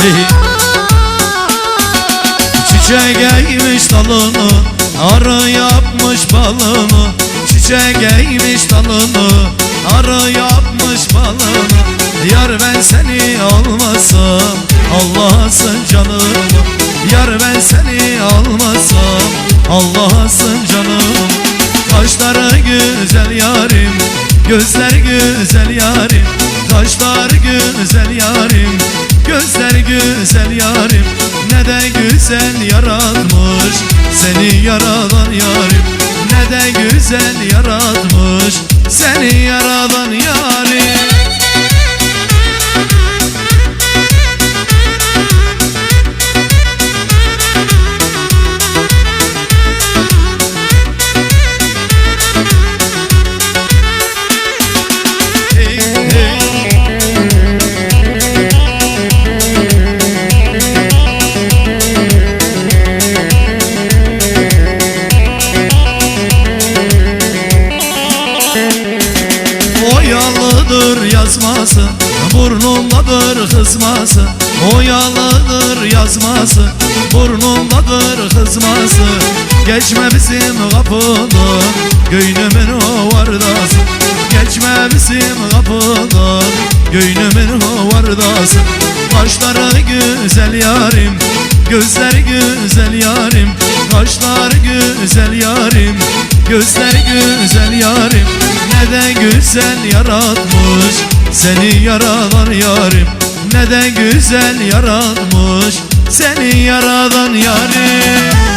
Hey. Çiçek eğmiş dalını Arı yapmış balını. Çiçek eğmiş dalını Arı yapmış balını. Yar ben seni almasam Allah'sın canım. Yar ben seni almasam Allah'sın canım. Kaşları güzel yarim Gözler güzel yarim. Kaşlar güzel yarim güzel yarim Ne de güzel yaratmış. Seni yaradan yarim Ne de güzel yaratmış. Seni yaradan Oyalıdır yazması Burnumdadır kızması. Oyalıdır yazması Burnumdadır kızması. Geçme bizim kapıdan Göynümün hovardası Geçme bizim kapıdan Göynümün hovardası Kaşları güzel yarim Gözler güzel yarim. Kaşlar güzel yarim Gözler güzel yarim Ne de güzel yaratmış Seni yaradan yarim. Ne de güzel yaratmış Seni yaradan yarim